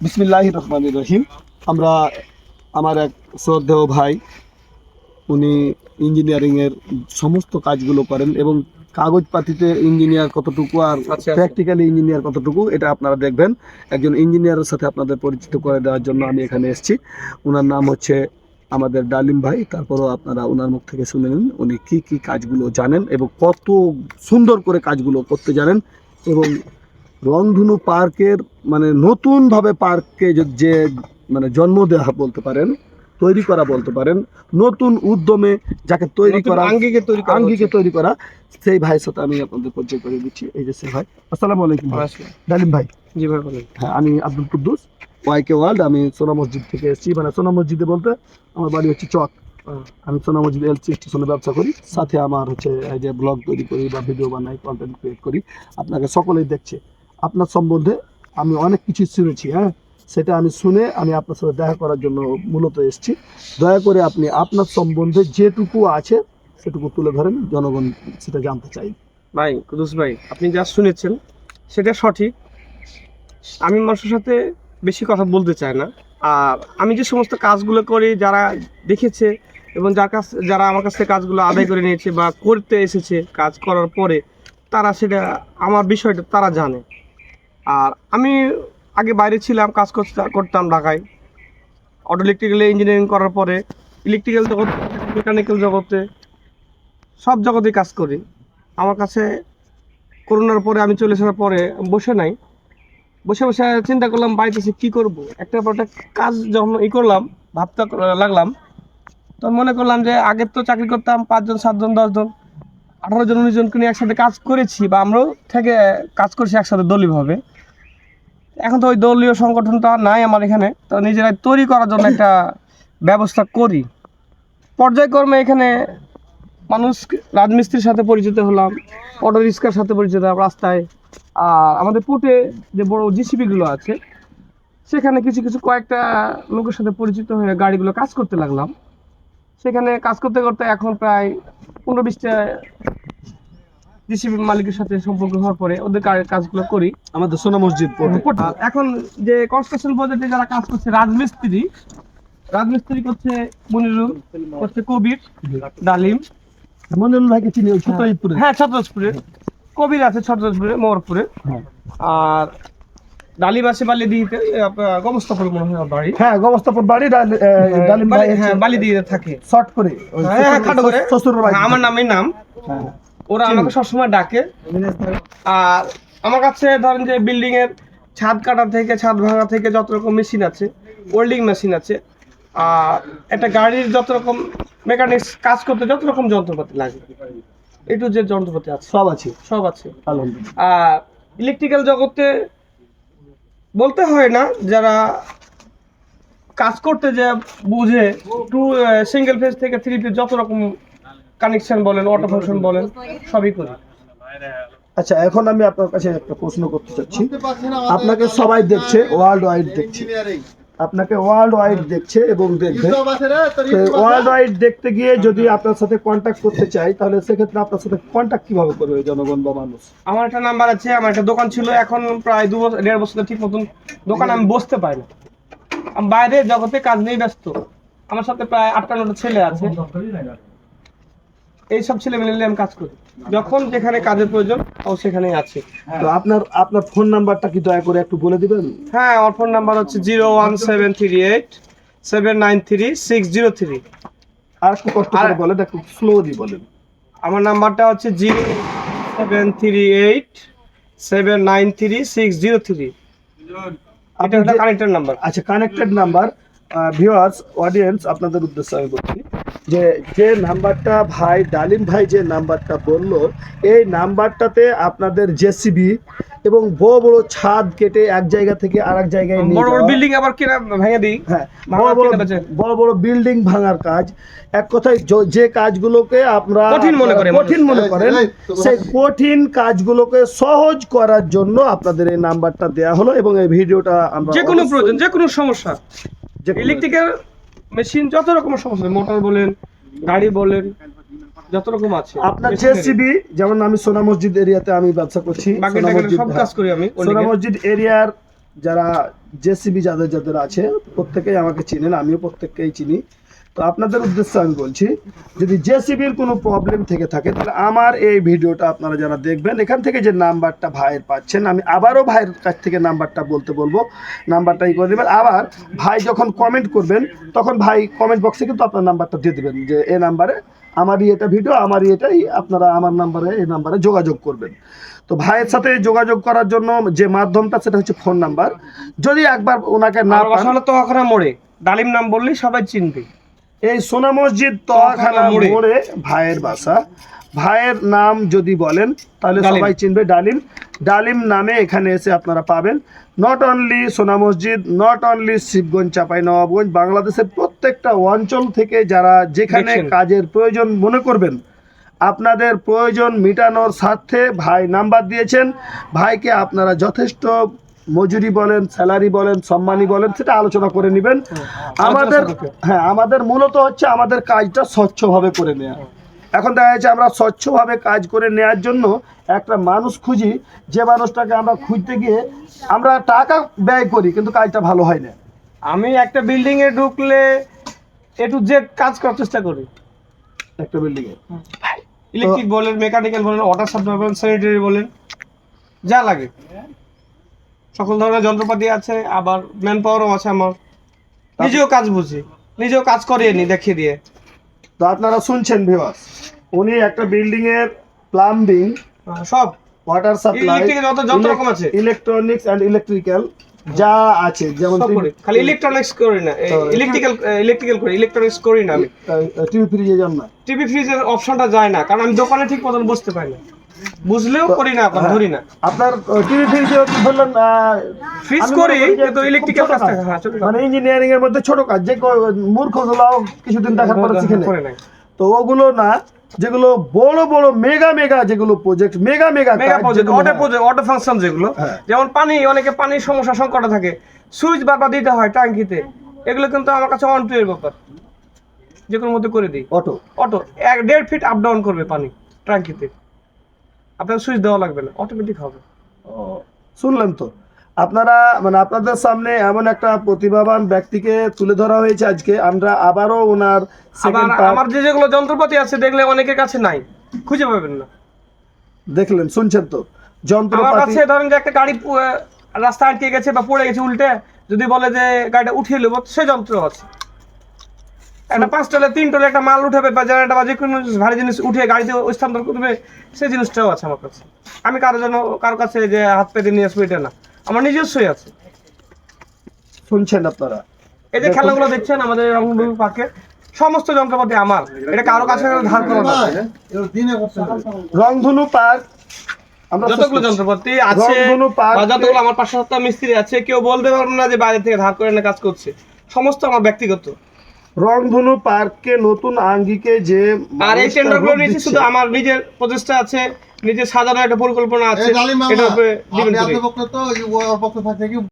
বিসমিল্লাহ রহমান রহিম। আমরা আমার এক শ্রদ্ধেয় ভাই উনি ইঞ্জিনিয়ারিংয়ের সমস্ত কাজগুলো করেন এবং কাগজপাতিতে ইঞ্জিনিয়ার কতটুকু আর আচ্ছা, আচ্ছা। প্র্যাকটিক্যালি ইঞ্জিনিয়ার কতটুকু এটা আপনারা দেখবেন। একজন ইঞ্জিনিয়ারের সাথে আপনাদের পরিচিত করে দেওয়ার জন্য আমি এখানে এসেছি। ওনার নাম হচ্ছে আমাদের ডালিম ভাই তারপরও আপনারা ওনার মুখ থেকে শুনে নিন উনি কী কী কাজগুলো জানেন এবং কত সুন্দর করে কাজগুলো করতে জানেন এবং রংধনু পার্কের মানে নতুনভাবে পার্ককে যে- যে মানে জন্ম দেওয়া বলতে পারেন তৈরি করা বলতে পারেন নতুন উদ্যমে যাকে তৈরি করা আঙ্গিকে তৈরি করা আঙ্গিকে তৈরি করা সেই ভাইয়ের সাথে আমি আপনাদের পরিচয় করে দিচ্ছি। এই যে সে ভাই। আসসালামু আলাইকুম ডালিম ভাই। জি ভাই বলেন। হ্যাঁ আমি আব্দুল কুদ্দুস ওয়াইকে ওয়ার্ল্ড আমি সোনা মসজিদ থেকে এসেছি। মানে সোনা মসজিদে বলতে আমার বাড়ি হচ্ছে চক। আমি সোনা মসজিদ এলসি স্টেশনে ব্যবসা করি। সাথে আমার হচ্ছে এই যে ব্লগ তৈরি করি বা ভিডিও বানাই কন্টেন্ট ক্রিয়েট করি। আপনাকে সকলেই দেখছে। আপনার সম্বন্ধে আমি অনেক কিছু শুনেছি হ্যাঁ? সেটা আমি শুনে আমি আপনার সাথে দেখা করার জন্য মূলত এসেছি। দয়া করে আপনি আপনার সম্বন্ধে যেটুকু আছে সেটুকু তুলে ধরেন, জনগণ সেটা জানতে চাই। ভাই, কুদুস ভাই, আপনি যা শুনেছেন সেটা সঠিক। আমি মানুষের সাথে বেশি কথা বলতে চাই না। আর আমি যে সমস্ত কাজগুলো করি, যারা দেখেছে এবং যার কাছ, যারা আমার কাছ থেকে কাজগুলো আদায় করে নিয়েছে বা করতে এসেছে কাজ করার পরে, তারা সেটা, আমার বিষয়টা তারা জানে। আর আমি আগে বাইরে ছিলাম, কাজ করতাম ঢাকায়। অটো ইলেকট্রিক্যাল ইঞ্জিনিয়ারিং করার পরে ইলেকট্রিক্যাল জগৎ মেকানিক্যাল জগতে সব জগতেই কাজ করি। আমার কাছে করোনার পরে আমি চলে আসার পরে বসে নাই। বসে বসে চিন্তা করলাম বাড়িতে এসে কী করব? একটার পর একটা কাজ যখন ই করলাম, ভাবতে লাগলাম, তখন মনে করলাম যে আগে তো চাকরি করতাম, পাঁচজন, সাতজন, দশজন, আঠারো জন, উনিশ জনকে নিয়ে একসাথে কাজ করেছি বা আমরাও থেকে কাজ করছি একসাথে দলীয়ভাবে। এখন তো ওই দলীয় সংগঠনটা নাই আমার এখানে, তো নিজেরাই তৈরি করার জন্য একটা ব্যবস্থা করি। পর্যায়ক্রমে এখানে মানুষ রাজমিস্ত্রির সাথে পরিচিত হলাম অটো রিক্সার সাথে পরিচিত হলাম রাস্তায়। আর আমাদের পোর্টে যে বড় জিসিবিগুলো আছে, সেখানে কিছু কিছু কয়েকটা লোকের সাথে পরিচিত হয়ে গাড়িগুলো কাজ করতে লাগলাম। সেখানে কাজ করতে করতে এখন প্রায় পনেরো বিশটা মালিকের সাথে সম্পর্ক হওয়ার পরে ওদের কাজগুলো করি। আমাদের সোনা মসজিদ এখন যে কনস্ট্রাকশন প্রজেক্টে যারা কাজ করছে রাজমিস্ত্রি রাজমিস্ত্রি করছে মনিরুল করছে কবির ডালিম। মনিরুল ভাইকে চিনি হ্যাঁ কবির আছে ছত্রসপুরে মোহরপুরে। হ্যাঁ। আর ডালিম আছে বালিদিহিতে গমস্তাপুর মনে হয় বাড়ি। হ্যাঁ গবস্তাপুর বাড়ি ডালিম ভাই বালি- হ্যাঁ বালিদিহিতে থাকে। শর্ট করে। হ্যাঁ, হ্যাঁ, খাটো করে। শ্বশুর হ্যাঁ, আমার নামের নাম। হ্যাঁ। ওরা আমাকে সবসময় ডাকে। আর আমার কাছে ধরেন যে বিল্ডিং এর ছাদ কাটা থেকে ছাদ ভাঙা থেকে যত রকম মেশিন আছে ওয়েল্ডিং মেশিন আছে আর একটা গাড়ির যত রকম মেকানিক্স কাজ করতে যত রকম যন্ত্রপাতি লাগে। একটু যে যন্ত্রপাতি আছে। সব আছে। সব আছে। আর ইলেকট্রিক্যাল জগতে বলতে হয় না যারা কাজ করতে যে বুঝে টু সিঙ্গেল ফেজ থেকে থ্রি ফেজ যত রকম কানেকশন বলেন অটো ফাংশন বলেন সবই করি। আচ্ছা এখন আমি আপনার কাছে একটা প্রশ্ন করতে চাচ্ছি। আপনাকে সবাই দেখছে ওয়ার্ল্ড ওয়াইড দেখছে আপনাকে ওয়ার্ল্ড ওয়াইড দেখছে এবং দেখবে। ওয়ার্ল্ড ওয়াইড দেখতে গিয়ে যদি আপনার সাথে কন্ট্যাক্ট করতে চাই তাহলে সেক্ষেত্রে আপনার সাথে কন্ট্যাক্ট কীভাবে করবে জনগণ বা মানুষ? আমার একটা নাম্বার আছে আমার একটা দোকান ছিল এখন প্রায় দু বছর দেড় বছর ঠিক মতন দোকান আমি বসতে পারি না। আমি বাইরে জগতে কাজ নিয়ে ব্যস্ত। আমার সাথে প্রায় আটটা নটা ছেলে আছে। এই সব ছেলে মিলে আমি কাজ করি। যখন যেখানে কাজের প্রয়োজন ও সেখানেই আছে। তো আপনার আপনার ফোন নাম্বারটা কি দয়া করে একটু বলে দিবেন? হ্যাঁ আমার ফোন নাম্বার হচ্ছে zero one seven three eight seven nine three six zero three. আর একটু কষ্ট করে বলেন একটু স্লোলি বলেন। আমার নাম্বারটা হচ্ছে zero seven three eight seven nine three six zero three. এটা হলো কানেক্টেড নাম্বার আচ্ছা কানেক্টেড নাম্বার ভিউয়ার্স অডিয়েন্স আপনাদের উদ্দেশ্যে আমি বলছি। যে যে নাম্বারটা ভাই ডালিম ভাই যে নাম্বারটা বলল এই নাম্বারটাতে আপনাদের জেসিবি এবং বড় বড় ছাদ কেটে এক জায়গা থেকে আরেক জায়গায় নিয়ে বড় বড় বিল্ডিং আবার কিনা ভেঙে দিই? হ্যাঁ বড় বড় বড় বড় বিল্ডিং ভাঙার কাজ। এক কথায় যে কাজগুলোকে আমরা কঠিন মনে করেন কঠিন মনে করেন সেই কঠিন কাজগুলোকে সহজ করার জন্য আপনাদের এই নাম্বারটা দেয়া হলো এবং এই ভিডিওটা আমরা যে কোনো প্রয়োজন যে কোনো সমস্যা ইলেকট্রিক্যাল মেশিন যত রকম সমস্যা মোটর বলেন গাড়ি বলেন যত রকম আছে। আপনার জেসিবি যেমন আমি সোনা মসজিদ এরিয়াতে আমি ব্যবসা করছি সব কাজ করি আমি সোনা মসজিদ এরিয়ার যারা জেসিবি যাদের যাদের আছে প্রত্যেকেই আমাকে চিনেন আমিও প্রত্যেককেই চিনি। তো আপনাদের উদ্দেশ্যে আমি বলছি যদি জেসিবির কোনো প্রবলেম থেকে থাকে তাহলে আমার এই ভিডিওটা আপনারা যারা দেখবেন এখান থেকে যে নাম্বারটা ভাইয়ের পাচ্ছেন আমি আবারও ভাইয়ের কাছ থেকে নাম্বারটা বলতে বলব নাম্বারটাই করে দেবেন। আবার ভাই যখন কমেন্ট করবেন তখন ভাই কমেন্ট বক্সে কিন্তু আপনার নাম্বারটা দিয়ে দেবেন যে এ নাম্বারে আমারই এটা ভিডিও আমারই এটাই আপনারা আমার নাম্বারে এই নাম্বারে যোগাযোগ করবেন। তো ভাইয়ের সাথে যোগাযোগ করার জন্য যে মাধ্যমটা সেটা হচ্ছে ফোন নাম্বার যদি একবার ওনাকে না বাসা হলো মোড়ে ডালিম নাম বললেই সবাই চিনবে। এই সোনা মসজিদ মোড়ে। মোড়ে ভাইয়ের বাসা। ভাইয়ের নাম যদি বলেন তাহলে সবাই চিনবে ডালিম। ডালিম নামে এখানে এসে আপনারা পাবেন। Not only Sona Masjid not only Shibganj Chapai Nawabganj বাংলাদেশের প্রত্যেকটা অঞ্চল থেকে যারা যেখানে কাজের প্রয়োজন মনে করবেন আপনাদের প্রয়োজন মেটানোর স্বার্থে ভাই নাম্বার দিয়েছেন। ভাইকে আপনারা যথেষ্ট মজুরি বলেন স্যালারি বলেন সম্মানী বলেন সেটা আলোচনা করে নেবেন। আমাদের হ্যাঁ আমাদের মূলত হচ্ছে আমাদের কাজটা স্বচ্ছভাবে করে নেওয়া এখন দেখা যাচ্ছে আমরা স্বচ্ছভাবে কাজ করে নেওয়ার জন্য একটা মানুষ খুঁজি যে মানুষটাকে আমরা খুঁজতে গিয়ে আমরা টাকা ব্যয় করি কিন্তু কাজটা ভালো হয় না। আমি একটা বিল্ডিং এ ঢুকলে এ টু জেড কাজ করার চেষ্টা করি। একটা বিল্ডিং এ। ইলেকট্রিক বলেন মেকানিক্যাল বলেন ওয়াটার সাপ্লাই বলেন স্যানিটারি বলেন যা লাগে। সকল ধরনের যন্ত্রপাতি আছে আবার ম্যান পাওয়ারও আছে আমার। নিজেও কাজ বুঝি নিজেও কাজ করিয়ে নি দেখিয়ে দিয়ে। তো আপনারা শুনছেন ভিউয়ার্স উনি একটা বিল্ডিং এর প্লাম্বিং সব। ওয়াটার সাপ্লাই যত যত রকম আছে। ইলেকট্রনিক্স এন্ড ইলেকট্রিক্যাল যা আছে যেমন খালি ইলেকট্রনিক্স করি না ইলেকট্রিক্যাল ইলেকট্রিক্যাল করি ইলেকট্রনিক্স করি না আমি। টিভি ফ্রিজে যান না। টিভি ফ্রিজের অপশনটা যায় না কারণ আমি দোকানে ঠিক মতন বুঝতে পারি না। বুঝলেও করি না এখন হ্যাঁ। ধরি না। আপনার টিভি ফ্রিজে বললেন ফ্রিজ করি কিন্তু ইলেকট্রিক্যাল কাজ। থাকে হ্যাঁ মানে ইঞ্জিনিয়ারিং এর মধ্যে ছোট কাজ যে ক- মূর্খগুলো কিছুদিন দেখার পরে শিখে নেয়। তো ওগুলো না যেগুলো বড় বড় মেগা মেগা যেগুলো project mega mega mega project auto project auto function যেগুলো হ্যাঁ। যেমন পানি অনেকে পানির সমস্যা সংকটে থাকে। সুইচ বারবার দিতে হয় ট্যাঙ্কিতে। এগুলো কিন্তু আমার কাছে অন টু এর ব্যাপার। যে কোনো মধ্যে করে দিই। অটো অটো এক দেড় ফিট আপ ডাউন করবে পানি ট্যাঙ্কিতে। আপনার সুইচ দেওয়া লাগবে না। অটোমেটিক হবে। শুনলেন তো? আপনারা মানে আপনাদের সামনে এমন একটা প্রতিভাবান ব্যক্তিকে তুলে ধরা হয়েছে আজকে। আমরা আবারও ওনার সেকেন্ড আমার যে যেগুলো যন্ত্রপাতি আছে দেখলে অনেকের কাছে নাই। খুঁজে পাবেন না। দেখলেন শুনছেন তো? আমার যন্ত্রপাতি কাছে ধরেন যে একটা গাড়ি রাস্তা আটকে গেছে বা পড়ে গেছে উল্টে যদি বলে যে গাড়িটা উঠিয়ে নেব সে যন্ত্র আছে। একটা পাঁচ টলে তিন টলে একটা মাল উঠাবে বা জেনারেটর বা যে কোনো ভারী জিনিস উঠে গাড়িতে স্থানান্তর করবে সেই জিনিসটাও আছে আমার কাছে। আমি কারও জন্য কারও কাছে যে হাত পেতে নিয়ে আসব এটা না। আমার নিজস্বই আছে। শুনছেন আপনারা? এই যে খেলাগুলো দেখছেন আমাদের রংডুবি পার্কে সমস্ত যন্ত্রপাতি আমার। এটা কারও কাছে ধার করা না। রংধনু পার্ক আমরা যতগুলো যন্ত্রপাতি আছে যতগুলো আমার পাশে সাতটা মিস্ত্রি আছে কেউ বলতে পারবে না যে বাইরে থেকে ধার করে এনে কাজ করছে। সমস্ত আমার ব্যক্তিগত। রংধনু পার্ককে নতুন আঙ্গিকে যে আর এই মানুষটা টেন্ডারগুলো রূপ নিয়েছি শুধু আমার নিজের প্রচেষ্টা আছে। নিজের সাজানো একটা পরিকল্পনা আছে এটা আপনার তো ওর পক্ষ থেকে